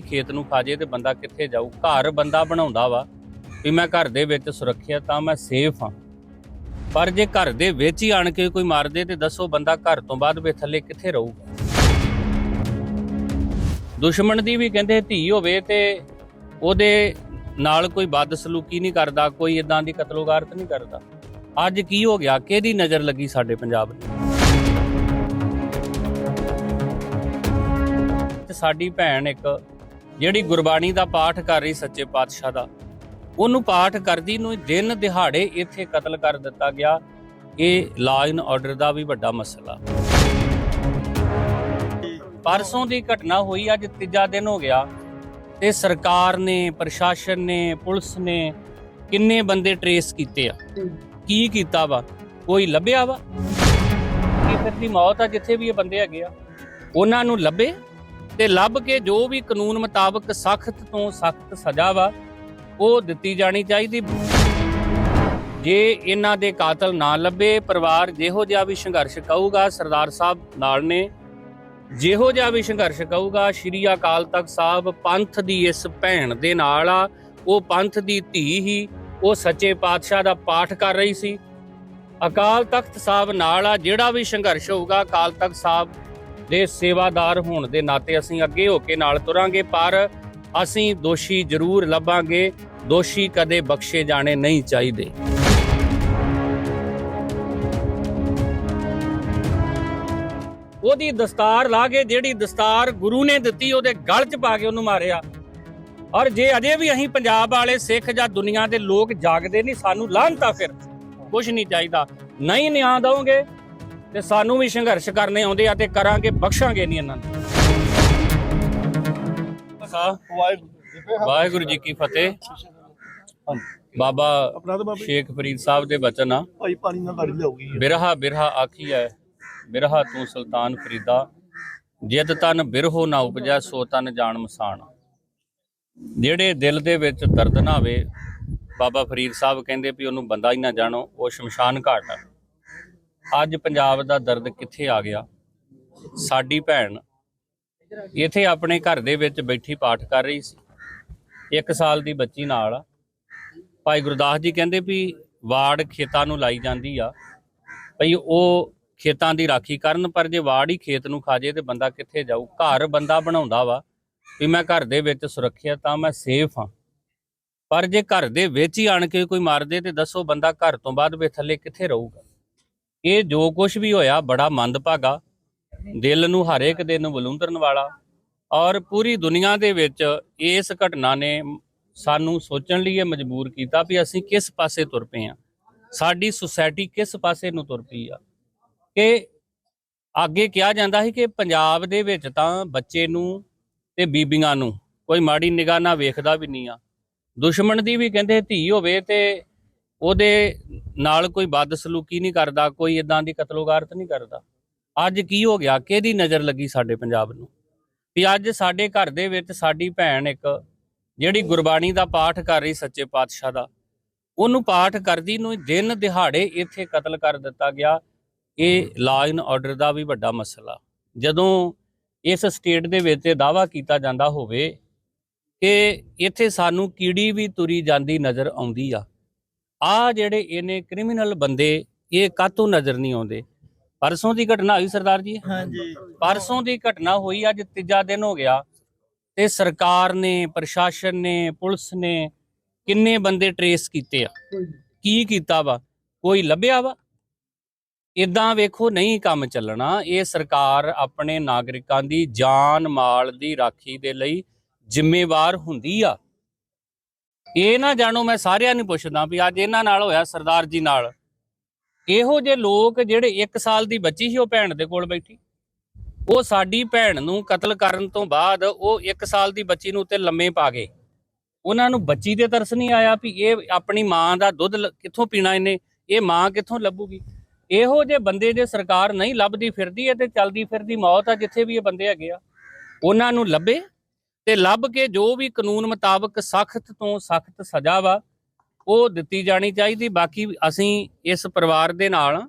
ਖੇਤ ਨੂੰ ਖਾਜੇ ਤੇ ਬੰਦਾ ਕਿੱਥੇ ਜਾਊ? ਘਰ ਬੰਦਾ ਬਣਾਉਂਦਾ ਵਾ ਵੀ ਮੈਂ ਘਰ ਦੇ ਵਿੱਚ ਸੁਰੱਖਿਅਤ ਤਾਂ ਮੈਂ ਸੇਫ ਹਾਂ। ਪਰ ਜੇ ਘਰ ਦੇ ਵਿੱਚ ਹੀ ਆਣ ਕੇ ਕੋਈ ਮਾਰ ਦੇ ਤੇ ਦੱਸੋ ਬੰਦਾ ਘਰ ਤੋਂ ਬਾਅਦ ਵੇ ਥੱਲੇ ਕਿੱਥੇ ਰਹੂਗਾ? ਦੁਸ਼ਮਣ ਦੀ ਵੀ ਕਹਿੰਦੇ ਧੀ ਹੋਵੇ ਤੇ ਉਹਦੇ ਨਾਲ ਕੋਈ ਬਦਸਲੂਕੀ ਨਹੀਂ ਕਰਦਾ, ਕੋਈ ਇਦਾਂ ਦੀ ਕਤਲੋਗਾਰਤ ਨਹੀਂ ਕਰਦਾ। ਅੱਜ ਕੀ ਹੋ ਗਿਆ? ਕਿਹਦੀ ਨਜ਼ਰ ਲੱਗੀ ਸਾਡੇ ਪੰਜਾਬ ਨੂੰ ਸਾਡੀ ਭੈਣ ਇੱਕ ਜਿਹੜੀ ਗੁਰਬਾਣੀ ਦਾ ਪਾਠ ਕਰ ਰਹੀ ਸੱਚੇ ਪਾਤਸ਼ਾਹ ਦਾ, ਉਹਨੂੰ ਪਾਠ ਕਰਦੀ ਨੂੰ ਦਿਨ ਦਿਹਾੜੇ ਇੱਥੇ ਕਤਲ ਕਰ ਦਿੱਤਾ ਗਿਆ। ਇਹ ਲਾ ਇਨ ਆਰਡਰ ਦਾ ਵੀ ਵੱਡਾ ਮਸਲਾ। ਪਰਸੋਂ ਦੀ ਘਟਨਾ ਹੋਈ, ਅੱਜ ਤੀਜਾ ਦਿਨ ਹੋ ਗਿਆ ਤੇ ਸਰਕਾਰ ਨੇ, ਪ੍ਰਸ਼ਾਸਨ ਨੇ, ਪੁਲਿਸ ਨੇ ਕਿੰਨੇ ਬੰਦੇ ਟਰੇਸ ਕੀਤੇ ਆ? ਕੀ ਕੀਤਾ ਵਾ? ਕੋਈ ਲੱਭਿਆ ਵਾ? ਕੀ ਫਿਰ ਦੀ ਮੌਤ ਆ ਜਿੱਥੇ ਵੀ ਇਹ ਬੰਦੇ ਹੈਗੇ ਆ? ਉਹਨਾਂ ਨੂੰ ਲੱਭੇ? ਤੇ ਲੱਭ ਕੇ ਜੋ ਵੀ ਕਾਨੂੰਨ ਮੁਤਾਬਕ ਸਖਤ ਤੋਂ ਸਖਤ ਸਜ਼ਾ ਵਾ, ਉਹ ਦਿੱਤੀ ਜਾਣੀ ਚਾਹੀਦੀ। ਜੇ ਇਹਨਾਂ ਦੇ ਕਾਤਲ ਨਾ ਲੱਭੇ, ਪਰਿਵਾਰ ਜਿਹੋ ਜਿਹਾ ਵੀ ਸੰਘਰਸ਼ ਕਹੂਗਾ ਸਰਦਾਰ ਸਾਹਿਬ ਨਾਲ ਨੇ, ਜਿਹੋ ਜਿਹਾ ਵੀ ਸੰਘਰਸ਼ ਕਹੂਗਾ ਸ਼੍ਰੀ ਅਕਾਲ ਤਖਤ ਸਾਹਿਬ ਪੰਥ ਦੀ ਇਸ ਭੈਣ ਦੇ ਨਾਲ ਆ, ਉਹ ਪੰਥ ਦੀ ਧੀ ਹੀ, ਉਹ ਸੱਚੇ ਪਾਤਸ਼ਾਹ ਦਾ ਪਾਠ ਕਰ ਰਹੀ ਸੀ। ਅਕਾਲ ਤਖਤ ਸਾਹਿਬ ਨਾਲ ਆ, ਜਿਹੜਾ ਵੀ ਸੰਘਰਸ਼ ਹੋਊਗਾ, ਅਕਾਲ ਤਖਤ ਸਾਹਿਬ ਦੇ ਸੇਵਾਦਾਰ ਹੋਣ ਦੇ ਨਾਤੇ ਅਸੀਂ ਅੱਗੇ ਹੋ ਕੇ ਨਾਲ ਤੁਰਾਂਗੇ, ਪਰ ਅਸੀਂ ਦੋਸ਼ੀ ਜ਼ਰੂਰ ਲੱਭਾਂਗੇ। ਦੋਸ਼ੀ ਕਦੇ ਬਖਸ਼ੇ ਜਾਣੇ ਨਹੀਂ ਚਾਹੀਦੇ। ਉਹਦੀ ਦਸਤਾਰ ਲਾ ਕੇ, ਜਿਹੜੀ ਦਸਤਾਰ ਗੁਰੂ ਨੇ ਦਿੱਤੀ, ਉਹਦੇ ਗਲ 'ਚ ਪਾ ਕੇ ਉਹਨੂੰ ਮਾਰਿਆ। ਔਰ ਜੇ ਅਜੇ ਵੀ ਅਸੀਂ ਪੰਜਾਬ ਵਾਲੇ, ਸਿੱਖ ਜਾਂ ਦੁਨੀਆ ਦੇ ਲੋਕ ਜਾਗਦੇ ਨਹੀਂ, ਸਾਨੂੰ ਲਾਹਨਤਾ ਫਿਰ ਕੁਝ ਨਹੀਂ ਚਾਹੀਦਾ। ਨਹੀਂ ਨਿਆਂ ਦਵੋਗੇ ਤੇ ਸਾਨੂੰ ਵੀ ਸੰਘਰਸ਼ ਕਰਨੇ ਆਉਂਦੇ ਆ ਤੇ ਕਰਾਂਗੇ ਬਖਸ਼ਾਂਗੇ ਨਹੀਂ ਇਹਨਾਂ ਨੂੰ। ਵਾਹਿਗੁਰੂ ਜੀ ਕੀ ਫਤਿਹ। ਬਾਬਾ ਸ਼ੇਖ ਫਰੀਦ ਸਾਹਿਬ ਦੇ ਬਚਨ ਆ। ਭਾਈ ਪਾਣੀ ਨਾਲ ਗਾੜੀ ਲਿਆਉਗੀ। ਬਿਰਹਾ ਬਿਰਹਾ ਆਖੀ ਹੈ ਬਿਰਹਾ ਤੂੰ ਸੁਲਤਾਨ ਫਰੀਦਾ। ਜਿਤ ਤਨ ਬਿਰਹੋ ਨਾ ਉਪਜੈ ਸੋ ਤਨ ਜਾਣ ਮਸਾਨ ਜਿਹੜੇ ਦਿਲ ਦੇ ਵਿੱਚ ਦਰਦ ਨਾ ਆਵੇ ਬਾਬਾ ਫਰੀਦ ਸਾਹਿਬ ਕਹਿੰਦੇ ਵੀ ਉਹਨੂੰ ਬੰਦਾ ਹੀ ਨਾ ਜਾਣੋ ਉਹ ਸ਼ਮਸ਼ਾਨ ਘਾਟ ਆ। ਅੱਜ ਪੰਜਾਬ ਦਾ ਦਰਦ ਕਿੱਥੇ ਆ ਗਿਆ? ਸਾਡੀ ਭੈਣ ਇੱਥੇ ਆਪਣੇ ਘਰ ਦੇ ਵਿੱਚ ਬੈਠੀ ਪਾਠ ਕਰ ਰਹੀ ਸੀ। ਇੱਕ ਸਾਲ ਦੀ ਬੱਚੀ ਨਾਲ। ਭਾਈ ਗੁਰਦਾਸ ਜੀ ਕਹਿੰਦੇ ਵੀ ਵਾੜ ਖੇਤਾਂ ਨੂੰ ਲਾਈ ਜਾਂਦੀ ਆ। ਭਈ ਉਹ ਖੇਤਾਂ ਦੀ ਰਾਖੀ ਕਰਨ, ਪਰ ਜੇ ਵਾੜ ਹੀ ਖੇਤ ਨੂੰ ਖਾ ਜੇ ਤੇ ਬੰਦਾ ਕਿੱਥੇ ਜਾਊ? ਘਰ ਬੰਦਾ ਬਣਾਉਂਦਾ ਵਾ ਵੀ ਮੈਂ ਘਰ ਦੇ ਵਿੱਚ ਸੁਰੱਖਿਅਤ ਤਾਂ ਮੈਂ ਸੇਫ ਹਾਂ ਪਰ ਜੇ ਘਰ ਦੇ ਵਿੱਚ ਹੀ ਆਣ ਕੇ ਕੋਈ ਮਾਰ ਦੇ ਤੇ ਦੱਸੋ ਬੰਦਾ ਘਰ ਤੋਂ ਬਾਅਦ ਵੇ ਥੱਲੇ ਕਿੱਥੇ ਰਹੂਗਾ? ਇਹ ਜੋ ਕੁਝ ਵੀ ਹੋਇਆ, ਬੜਾ ਮੰਦਭਾਗਾ। ਦਿਲ ਨੂੰ ਹਰੇਕ ਇੱਕ ਦਿਨ ਨੂੰ ਬਲੂੰਦਰਨ ਵਾਲਾ। ਔਰ ਪੂਰੀ ਦੁਨੀਆ ਦੇ ਵਿੱਚ ਇਸ ਘਟਨਾ ਨੇ ਸਾਨੂੰ ਸੋਚਣ ਲਈ ਇਹ ਮਜਬੂਰ ਕੀਤਾ ਵੀ ਅਸੀਂ ਕਿਸ ਪਾਸੇ ਤੁਰ ਪਏ ਆ ਸਾਡੀ ਸੁਸਾਇਟੀ ਕਿਸ ਪਾਸੇ ਨੂੰ ਤੁਰ ਪਈ ਆ। ਕਿ ਅੱਗੇ ਕਿਹਾ ਜਾਂਦਾ ਸੀ ਕਿ ਪੰਜਾਬ ਦੇ ਵਿੱਚ ਤਾਂ ਬੱਚੇ ਨੂੰ ਤੇ ਬੀਬੀਆਂ ਨੂੰ ਕੋਈ ਮਾੜੀ ਨਿਗਾਹ ਨਾਲ ਵੇਖਦਾ ਵੀ ਨਹੀਂ ਆ। ਦੁਸ਼ਮਣ ਦੀ ਵੀ ਕਹਿੰਦੇ ਧੀ ਹੋਵੇ ਤੇ ਉਹਦੇ ਨਾਲ ਕੋਈ ਬਦਸਲੂਕੀ ਨਹੀਂ ਕਰਦਾ, ਕੋਈ ਇਦਾਂ ਦੀ ਕਤਲੋਗਾਰਤ ਨਹੀਂ ਕਰਦਾ। ਅੱਜ ਕੀ ਹੋ ਗਿਆ? ਕਿਹਦੀ ਨਜ਼ਰ ਲੱਗੀ ਸਾਡੇ ਪੰਜਾਬ ਨੂੰ? ਵੀ ਅੱਜ ਸਾਡੇ ਘਰ ਦੇ ਵਿੱਚ ਸਾਡੀ ਭੈਣ ਇੱਕ ਜਿਹੜੀ ਗੁਰਬਾਣੀ ਦਾ ਪਾਠ ਕਰ ਰਹੀ ਸੱਚੇ ਪਾਤਸ਼ਾਹ ਦਾ, ਉਹਨੂੰ ਪਾਠ ਕਰਦੀ ਨੂੰ ਦਿਨ ਦਿਹਾੜੇ ਇੱਥੇ ਕਤਲ ਕਰ ਦਿੱਤਾ ਗਿਆ। ਇਹ ਲਾਅ ਐਂਡ ਆਰਡਰ ਦਾ ਵੀ ਵੱਡਾ ਮਸਲਾ। ਜਦੋਂ ਇਸ ਸਟੇਟ ਦੇ ਵਿੱਚ ਇਹ ਦਾਵਾ ਕੀਤਾ ਜਾਂਦਾ ਹੋਵੇ ਕਿ ਇੱਥੇ ਸਾਨੂੰ ਕੀੜੀ ਵੀ ਤੁਰੀ ਜਾਂਦੀ ਨਜ਼ਰ ਆਉਂਦੀ ਆ। ਆ ਜਿਹੜੇ ਇਹਨੇ ਕ੍ਰਿਮੀਨਲ ਬੰਦੇ ਇਹ ਕਾਤੋਂ ਨਜ਼ਰ ਨਹੀਂ ਆਉਂਦੇ? ਪਰਸੋਂ ਦੀ ਘਟਨਾ ਹੋਈ ਸਰਦਾਰ ਜੀ? ਹਾਂਜੀ। ਪਰਸੋਂ ਦੀ ਘਟਨਾ ਹੋਈ ਅੱਜ ਤੀਜਾ ਦਿਨ ਹੋ ਗਿਆ। ਤੇ ਸਰਕਾਰ ਨੇ ਪ੍ਰਸ਼ਾਸਨ ਨੇ ਪੁਲਿਸ ਨੇ ਕਿੰਨੇ ਬੰਦੇ ਟਰੇਸ ਕੀਤੇ ਆ? ਕੀ ਕੀਤਾ ਵਾ? ਕੋਈ ਲੱਭਿਆ ਵਾ? ਇਦਾਂ ਵੇਖੋ ਨਹੀਂ ਕੰਮ ਚੱਲਣਾ। ਇਹ ਸਰਕਾਰ ਆਪਣੇ ਨਾਗਰਿਕਾਂ ਦੀ ਜਾਨ ਮਾਲ ਦੀ ਰਾਖੀ ਦੇ ਲਈ ਜ਼ਿੰਮੇਵਾਰ ਹੁੰਦੀ ਆ। ਇਹ ਨਾ ਜਾਣੋ, ਮੈਂ ਸਾਰਿਆਂ ਨੂੰ ਪੁੱਛਦਾ ਵੀ ਅੱਜ ਇਹਨਾਂ ਨਾਲ ਹੋਇਆ ਸਰਦਾਰ ਜੀ ਨਾਲ। ਇਹੋ ਜਿਹੇ ਲੋਕ ਜਿਹੜੇ 1 ਸਾਲ ਦੀ ਬੱਚੀ ਸੀ, ਉਹ ਭੈਣ ਦੇ ਕੋਲ ਬੈਠੀ। ਉਹ ਸਾਡੀ ਭੈਣ ਨੂੰ ਕਤਲ ਕਰਨ ਤੋਂ ਬਾਅਦ ਉਹ 1 ਸਾਲ ਦੀ ਬੱਚੀ ਨੂੰ ਉੱਤੇ ਲੰਮੇ ਪਾ ਗਏ। ਉਹਨਾਂ ਨੂੰ ਬੱਚੀ ਤੇ ਤਰਸ ਨਹੀਂ ਆਇਆ ਵੀ ਇਹ ਆਪਣੀ ਮਾਂ ਦਾ ਦੁੱਧ ਕਿੱਥੋਂ ਪੀਣਾ ਇਹਨੇ? ਇਹ ਮਾਂ ਕਿੱਥੋਂ ਲੱਭੂਗੀ? ਇਹੋ ਜਿਹੇ ਬੰਦੇ ਜੇ ਸਰਕਾਰ ਨਹੀਂ ਲੱਭਦੀ ਫਿਰਦੀ ਹੈ ਤੇ ਚਲਦੀ ਫਿਰਦੀ ਮੌਤ ਆ, ਜਿੱਥੇ ਵੀ ਇਹ ਬੰਦੇ ਹੈਗੇ ਆ। ਉਹਨਾਂ ਨੂੰ ਲੱਭੇ ਤੇ ਲੱਭ ਕੇ ਜੋ ਵੀ ਕਾਨੂੰਨ ਮੁਤਾਬਕ ਸਖਤ ਤੋਂ ਸਖਤ ਸਜ਼ਾ ਵਾ, ਉਹ ਦਿੱਤੀ ਜਾਣੀ ਚਾਹੀਦੀ। ਬਾਕੀ ਅਸੀਂ ਇਸ ਪਰਿਵਾਰ ਦੇ ਨਾਲ,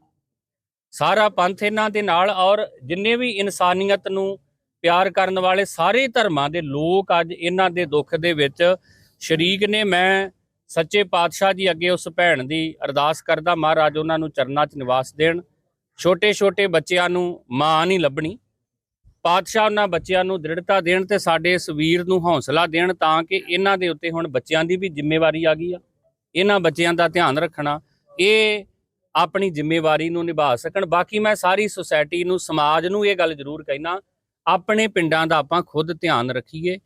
ਸਾਰਾ ਪੰਥ ਇਹਨਾਂ ਦੇ ਨਾਲ ਔਰ ਜਿੰਨੇ ਵੀ ਇਨਸਾਨੀਅਤ ਨੂੰ ਪਿਆਰ ਕਰਨ ਵਾਲੇ ਸਾਰੇ ਧਰਮਾਂ ਦੇ ਲੋਕ ਅੱਜ ਇਹਨਾਂ ਦੇ ਦੁੱਖ ਦੇ ਵਿੱਚ ਸ਼ਰੀਕ ਨੇ। ਮੈਂ ਸੱਚੇ ਪਾਤਸ਼ਾਹ ਜੀ ਅੱਗੇ ਉਸ ਭੈਣ ਦੀ ਅਰਦਾਸ ਕਰਦਾ, ਮਹਾਰਾਜ ਉਹਨਾਂ ਨੂੰ ਚਰਨਾਂ 'ਚ ਨਿਵਾਸ ਦੇਣ। ਛੋਟੇ ਛੋਟੇ ਬੱਚਿਆਂ ਨੂੰ ਮਾਂ ਨਹੀਂ ਲੱਭਣੀ। ਪਾਤਸ਼ਾਹ ਉਹਨਾਂ ਬੱਚਿਆਂ ਨੂੰ ਦ੍ਰਿੜਤਾ ਦੇਣ ਤੇ ਸਾਡੇ ਇਸ ਵੀਰ ਨੂੰ ਹੌਸਲਾ ਦੇਣ ਤਾਂ ਕਿ ਇਹਨਾਂ ਦੇ ਉੱਤੇ ਹੁਣ ਬੱਚਿਆਂ ਦੀ ਵੀ ਜ਼ਿੰਮੇਵਾਰੀ ਆ ਗਈ ਆ। ਇਹਨਾਂ ਬੱਚਿਆਂ ਦਾ ਧਿਆਨ ਰੱਖਣਾ, ਇਹ ਆਪਣੀ ਜ਼ਿੰਮੇਵਾਰੀ ਨੂੰ ਨਿਭਾ ਸਕਣ। ਬਾਕੀ ਮੈਂ ਸਾਰੀ ਸੁਸਾਇਟੀ ਨੂੰ, ਸਮਾਜ ਨੂੰ ਇਹ ਗੱਲ ਜ਼ਰੂਰ ਕਹਿਣਾ, ਆਪਣੇ ਪਿੰਡਾਂ ਦਾ ਆਪਾਂ ਖੁਦ ਧਿਆਨ ਰੱਖੀਏ।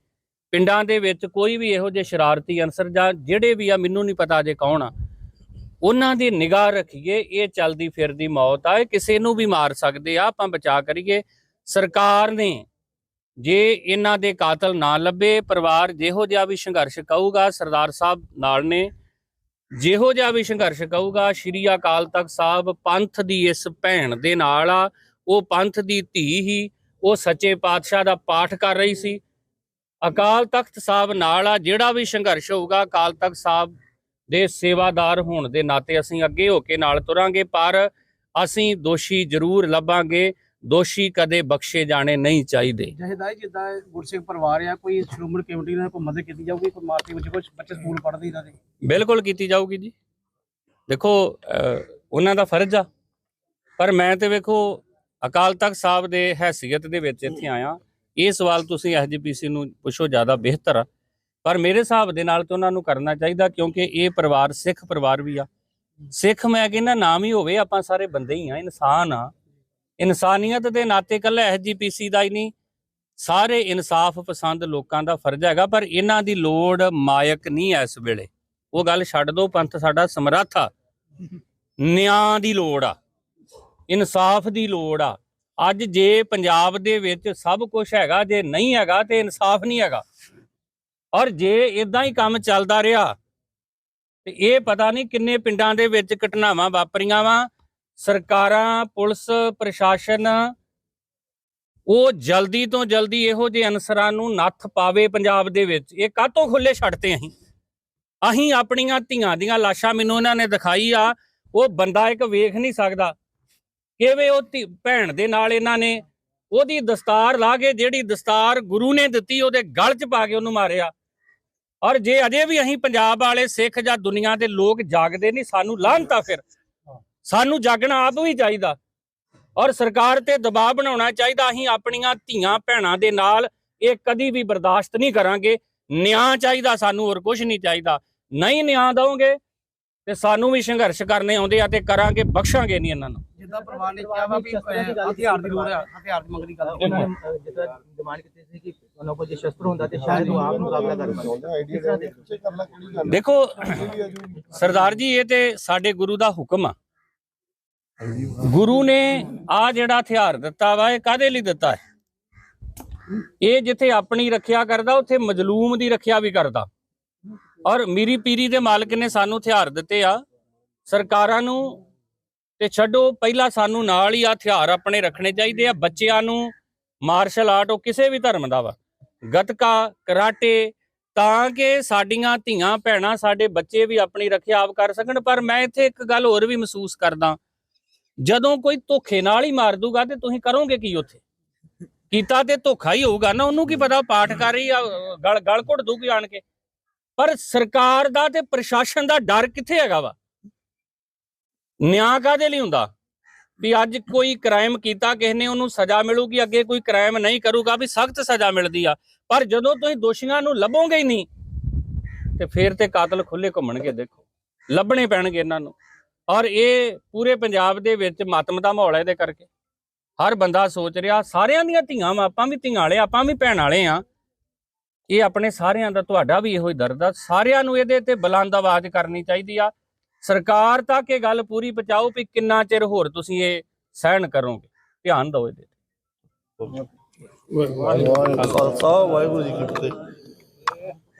ਪਿੰਡਾਂ ਦੇ ਵਿੱਚ ਕੋਈ ਵੀ ਇਹੋ ਜਿਹੇ ਸ਼ਰਾਰਤੀ ਅਨਸਰ ਜਾਂ ਜਿਹੜੇ ਵੀ ਆ, ਮੈਨੂੰ ਨਹੀਂ ਪਤਾ ਜੇ ਕੌਣ ਆ, ਉਹਨਾਂ ਦੀ ਨਿਗਾਹ ਰੱਖੀਏ, ਇਹ ਚਲਦੀ ਫਿਰਦੀ ਮੌਤ ਆ, ਇਹ ਕਿਸੇ ਨੂੰ ਵੀ ਮਾਰ ਸਕਦੇ ਆ। ਆਪਾਂ ਬਚਾ ਕਰੀਏ। ਸਰਕਾਰ ਨੇ ਜੇ ਇਹਨਾਂ ਦੇ ਕਾਤਲ ਨਾ ਲੱਭੇ, ਪਰਿਵਾਰ ਜਿਹੋ ਜਿਹਾ ਵੀ ਸੰਘਰਸ਼ ਕਹੂਗਾ ਸਰਦਾਰ ਸਾਹਿਬ ਨਾਲ ਨੇ, ਜਿਹੋ ਜਿਹਾ ਵੀ ਸੰਘਰਸ਼ ਕਹੂਗਾ ਸ਼੍ਰੀ ਅਕਾਲ ਤਖਤ ਸਾਹਿਬ ਪੰਥ ਦੀ ਇਸ ਭੈਣ ਦੇ ਨਾਲ ਆ, ਉਹ ਪੰਥ ਦੀ ਧੀ ਹੀ, ਉਹ ਸੱਚੇ ਪਾਤਸ਼ਾਹ ਦਾ ਪਾਠ ਕਰ ਰਹੀ ਸੀ। ਅਕਾਲ ਤਖਤ ਸਾਹਿਬ ਨਾਲ ਆ, ਜਿਹੜਾ ਵੀ ਸੰਘਰਸ਼ ਹੋਊਗਾ, ਅਕਾਲ ਤਖਤ ਸਾਹਿਬ ਦੇ ਸੇਵਾਦਾਰ ਹੋਣ ਦੇ ਨਾਤੇ ਅਸੀਂ ਅੱਗੇ ਹੋ ਕੇ ਨਾਲ ਤੁਰਾਂਗੇ, ਪਰ ਅਸੀਂ ਦੋਸ਼ੀ ਜ਼ਰੂਰ ਲੱਭਾਂਗੇ। ਦੋਸ਼ੀ ਕਦੇ ਬਖਸ਼ੇ ਜਾਣੇ ਨਹੀਂ ਚਾਹੀਦੇ। ਜਹੇਦਾਈ ਜਿੱਦਾਂ ਇਹ ਗੁਰਸਿੱਖ ਪਰਿਵਾਰ ਆ ਕੋਈ ਸ਼੍ਰੋਮਣੀ ਕਮੇਟੀ ਨਾਲ ਕੋਈ ਮਦਦ ਕੀਤੀ ਜਾਊਗੀ ਕੋਈ ਮਾਰਕੇ ਵਿੱਚ ਕੁਝ ਬੱਚੇ ਸਕੂਲ ਪੜ੍ਹਦੇ ਇਹਨਾਂ ਦੇ? ਬਿਲਕੁਲ ਕੀਤੀ ਜਾਊਗੀ ਜੀ। ਦੇਖੋ ਉਹਨਾਂ ਦਾ ਫਰਜ਼ ਆ। ਪਰ ਮੈਂ ਤੇ ਵੇਖੋ ਅਕਾਲ ਤਖਤ ਸਾਹਿਬ ਦੇ ਹੈਸੀਅਤ ਦੇ ਵਿੱਚ ਇੱਥੇ ਆਇਆ। ਇਹ ਸਵਾਲ ਤੁਸੀਂ ਐਸਜੀਪੀਸੀ ਨੂੰ ਪੁੱਛੋ ਜ਼ਿਆਦਾ ਬਿਹਤਰ ਆ। ਪਰ ਮੇਰੇ ਹਿਸਾਬ ਦੇ ਨਾਲ ਤਾਂ ਉਹਨਾਂ ਨੂੰ ਕਰਨਾ ਚਾਹੀਦਾ ਕਿਉਂਕਿ ਇਹ ਪਰਿਵਾਰ ਸਿੱਖ ਪਰਿਵਾਰ ਵੀ ਆ। ਸਿੱਖ ਮੈਂ ਕਹਿੰਦਾ ਨਾਮ ਹੀ ਹੋਵੇ ਆਪਾਂ ਸਾਰੇ ਬੰਦੇ ਹੀ ਆ ਇਨਸਾਨ ਆ। ਇਨਸਾਨੀਅਤ ਦੇ ਨਾਤੇ ਕੱਲਾ ਐਸਜੀਪੀਸੀ ਦਾ ਹੀ ਨਹੀਂ। ਸਾਰੇ ਇਨਸਾਫ ਪਸੰਦ ਲੋਕਾਂ ਦਾ ਫਰਜ਼ ਹੈਗਾ, ਪਰ ਇਹਨਾਂ ਦੀ ਲੋੜ ਮਾਇਕ ਨਹੀਂ ਐ ਇਸ ਵੇਲੇ। ਉਹ ਗੱਲ ਛੱਡ ਦੋ ਪੰਥ ਸਾਡਾ ਸਮਰੱਥ ਆ। ਨਿਆਂ ਦੀ ਲੋੜ ਆ। ਇਨਸਾਫ ਦੀ ਲੋੜ ਆ। ਅੱਜ ਜੇ ਪੰਜਾਬ ਦੇ ਵਿੱਚ ਸਭ ਕੁਝ ਹੈਗਾ, ਜੇ ਨਹੀਂ ਹੈਗਾ ਤੇ ਇਨਸਾਫ ਨਹੀਂ ਹੈਗਾ। ਔਰ ਜੇ ਇਦਾਂ ਹੀ ਕੰਮ ਚੱਲਦਾ ਰਿਹਾ, ਤੇ ਇਹ ਪਤਾ ਨਹੀਂ ਕਿੰਨੇ ਪਿੰਡਾਂ ਦੇ ਵਿੱਚ ਘਟਨਾਵਾਂ ਵਾਪਰੀਆਂ ਵਾ ਸਰਕਾਰਾਂ, ਪੁਲਿਸ, ਪ੍ਰਸ਼ਾਸਨ, ਉਹ ਜਲਦੀ ਤੋਂ ਜਲਦੀ ਇਹੋ ਜਿਹੇ ਅਨਸਰਾਂ ਨੂੰ ਨੱਥ ਪਾਵੇ ਪੰਜਾਬ ਦੇ ਵਿੱਚ। ਇਹ ਕਾਹਤੋਂ ਖੁੱਲੇ ਛੱਡਤੇ ਅਸੀਂ? ਅਸੀਂ ਆਪਣੀਆਂ ਧੀਆਂ ਦੀਆਂ ਲਾਸ਼ਾਂ ਮੈਨੂੰ ਇਹਨਾਂ ਨੇ ਦਿਖਾਈ ਆ, ਉਹ ਬੰਦਾ ਇੱਕ ਵੇਖ ਨਹੀਂ ਸਕਦਾ। ਕਿਵੇਂ ਉਹ ਧੀ- ਭੈਣ ਦੇ ਨਾਲ ਇਹਨਾਂ ਨੇ ਉਹਦੀ ਦਸਤਾਰ ਲਾ ਕੇ ਜਿਹੜੀ ਦਸਤਾਰ ਗੁਰੂ ਨੇ ਦਿੱਤੀ, ਉਹਦੇ ਗਲ 'ਚ ਪਾ ਕੇ ਉਹਨੂੰ ਮਾਰਿਆ। ਔਰ ਜੇ ਅਜੇ ਵੀ ਅਸੀਂ ਪੰਜਾਬ ਵਾਲੇ ਸਿੱਖ ਜਾਂ ਦੁਨੀਆ ਦੇ ਲੋਕ ਜਾਗਦੇ ਨਹੀਂ, ਸਾਨੂੰ ਲਾਹਨਤਾ ਫਿਰ। ਸਾਨੂੰ ਜਾਗਣਾ ਆਪ ਵੀ ਚਾਹੀਦਾ। ਔਰ ਸਰਕਾਰ ਤੇ ਦਬਾਅ ਬਣਾਉਣਾ ਚਾਹੀਦਾ। ਅਸੀਂ ਆਪਣੀਆਂ ਧੀਆਂ ਭੈਣਾਂ ਦੇ ਨਾਲ ਇਹ ਕਦੀ ਵੀ ਬਰਦਾਸ਼ਤ ਨਹੀਂ ਕਰਾਂਗੇ। ਨਿਆਂ ਚਾਹੀਦਾ ਸਾਨੂੰ ਹੋਰ ਕੁਝ ਨਹੀਂ ਚਾਹੀਦਾ। ਨਹੀਂ ਨਿਆਂ ਦਵੋਗੇ ਤੇ ਸਾਨੂੰ ਵੀ ਸੰਘਰਸ਼ ਕਰਨੇ ਆਉਂਦੇ ਆ ਤੇ ਕਰਾਂਗੇ ਬਖਸ਼ਾਂਗੇ ਨਹੀਂ ਇਹਨਾਂ ਨੂੰ। ਜਿੱਦਾਂ ਪਰਿਵਾਰ ਨੇ ਕਿਹਾ ਵਾ ਵੀ ਹਥਿਆਰ ਦੀ ਲੋੜ ਆ ਹਥਿਆਰ ਦੀ ਮੰਗ ਦੀ ਗੱਲ ਜਿੱਦਾਂ ਡਿਮਾਂਡ ਕੀਤੀ ਸੀ ਕਿ ਉਹਨਾਂ ਕੋਲ ਜੇ ਸ਼ਸਤਰ ਹੁੰਦਾ ਤੇ ਸ਼ਾਇਦ ਉਹ ਆਪ ਮੁਕਾਬਲਾ ਕਰ ਪਾਉਂਦੇ ਦੇਖੋ? ਸਰਦਾਰ ਜੀ ਇਹ ਤੇ ਸਾਡੇ ਗੁਰੂ ਦਾ ਹੁਕਮ ਆ। ਗੁਰੂ ਨੇ ਆ ਜਿਹੜਾ ਹਥਿਆਰ ਦਿੱਤਾ ਵਾ, ਇਹ ਕਾਦੇ ਲਈ ਦਿੱਤਾ ਹੈ? ਇਹ ਜਿੱਥੇ ਆਪਣੀ ਰੱਖਿਆ ਕਰਦਾ, ਉੱਥੇ ਮਜਲੂਮ ਦੀ ਰੱਖਿਆ ਵੀ ਕਰਦਾ। ਔਰ ਮੀਰੀ ਪੀਰੀ ਦੇ ਮਾਲਕ ਨੇ ਸਾਨੂੰ ਹਥਿਆਰ ਦਿੱਤੇ ਆ। ਸਰਕਾਰਾਂ ਨੂੰ ਤੇ ਛੱਡੋ, ਪਹਿਲਾਂ ਸਾਨੂੰ ਨਾਲ ਹੀ ਆ ਹਥਿਆਰ ਆਪਣੇ ਰੱਖਣੇ ਚਾਹੀਦੇ ਆ। ਬੱਚਿਆਂ ਨੂੰ, ਮਾਰਸ਼ਲ ਆਰਟ, ਉਹ ਕਿਸੇ ਵੀ ਧਰਮ ਦਾ ਵਾ। ਗਤਕਾ, ਕਰਾਟੇ, ਤਾਂ ਕਿ ਸਾਡੀਆਂ ਧੀਆਂ, ਭੈਣਾਂ, ਸਾਡੇ ਬੱਚੇ ਵੀ ਆਪਣੀ ਰੱਖਿਆ ਆਪ ਕਰ ਸਕਣ। ਪਰ ਮੈਂ ਇੱਥੇ ਇੱਕ ਗੱਲ ਹੋਰ ਵੀ ਮਹਿਸੂਸ ਕਰਦਾ। ਜਦੋਂ ਕੋਈ ਧੋਖੇ ਨਾਲ ਹੀ ਮਾਰ ਦੂਗਾ ਤੇ ਤੁਸੀਂ ਕਰੋਗੇ ਕੀ ਉੱਥੇ? ਕੀਤਾ ਤੇ ਧੋਖਾ ਹੀ ਹੋਊਗਾ ਨਾ, ਉਹਨੂੰ ਕੀ ਪਤਾ ਪਾਠ ਕਰ ਰਹੀ ਆ, ਗਲ ਗਲ ਘੁੱਟ ਦੂਗੀ ਆਣ ਕੇ। ਪਰ ਸਰਕਾਰ ਦਾ ਤੇ ਪ੍ਰਸ਼ਾਸਨ ਦਾ ਡਰ ਕਿੱਥੇ ਹੈਗਾ ਵਾ? ਨਿਆਂ ਕਾਦੇ ਲਈ ਹੁੰਦਾ? ਵੀ ਅੱਜ ਕੋਈ ਕ੍ਰਾਈਮ ਕੀਤਾ, ਕਿਸੇ ਨੇ ਉਹਨੂੰ ਸਜ਼ਾ ਮਿਲੂਗੀ, ਅੱਗੇ ਕੋਈ ਕ੍ਰਾਈਮ ਨਹੀਂ ਕਰੂਗਾ, ਵੀ ਸਖਤ ਸਜ਼ਾ ਮਿਲਦੀ ਆ। ਪਰ ਜਦੋਂ ਤੁਸੀਂ ਦੋਸ਼ੀਆਂ ਨੂੰ ਲੱਭੋਗੇ ਹੀ ਨਹੀਂ, ਤੇ ਫੇਰ ਤੇ ਕਾਤਲ ਖੁੱਲੇ ਘੁੰਮਣਗੇ, ਦੇਖੋ। ਲੱਭਣੇ ਪੈਣਗੇ ਇਹਨਾਂ ਨੂੰ। ਔਰ ਇਹ ਪੂਰੇ ਪੰਜਾਬ ਦੇ ਵਿੱਚ ਮਾਤਮ ਦਾ ਮਾਹੌਲ ਹੈ ਇਹਦੇ ਕਰਕੇ। ਹਰ ਬੰਦਾ ਸੋਚ ਰਿਹਾ ਸਾਰਿਆਂ ਦੀਆਂ ਧੀਆਂ ਵਾਂ, ਆਪਾਂ ਵੀ ਧੀਆਂ ਵਾਲੇ ਆਪਾਂ ਵੀ ਭੈਣ ਵਾਲੇ ਆ। ਇਹ ਆਪਣੇ ਸਾਰਿਆਂ ਦਾ ਤੁਹਾਡਾ ਵੀ ਇਹੋ ਹੀ ਦਰਦ ਆ। ਸਾਰਿਆਂ ਨੂੰ ਇਹਦੇ ਤੇ ਬੁਲੰਦ ਆਵਾਜ਼ ਕਰਨੀ ਚਾਹੀਦੀ ਆ। ਸਰਕਾਰ ਤੱਕ ਇਹ ਗੱਲ ਪੂਰੀ ਪਹੁੰਚਾਓ ਵੀ ਕਿੰਨਾ ਚਿਰ ਹੋਰ ਤੁਸੀਂ ਇਹ ਸਹਿਣ ਕਰੋਗੇ। ਧਿਆਨ ਦਿਓ ਇਹਦੇ ਤੇ। ਵਾਹਿਗੁਰੂ ਜੀ ਕੀ ਫਤਿਹ।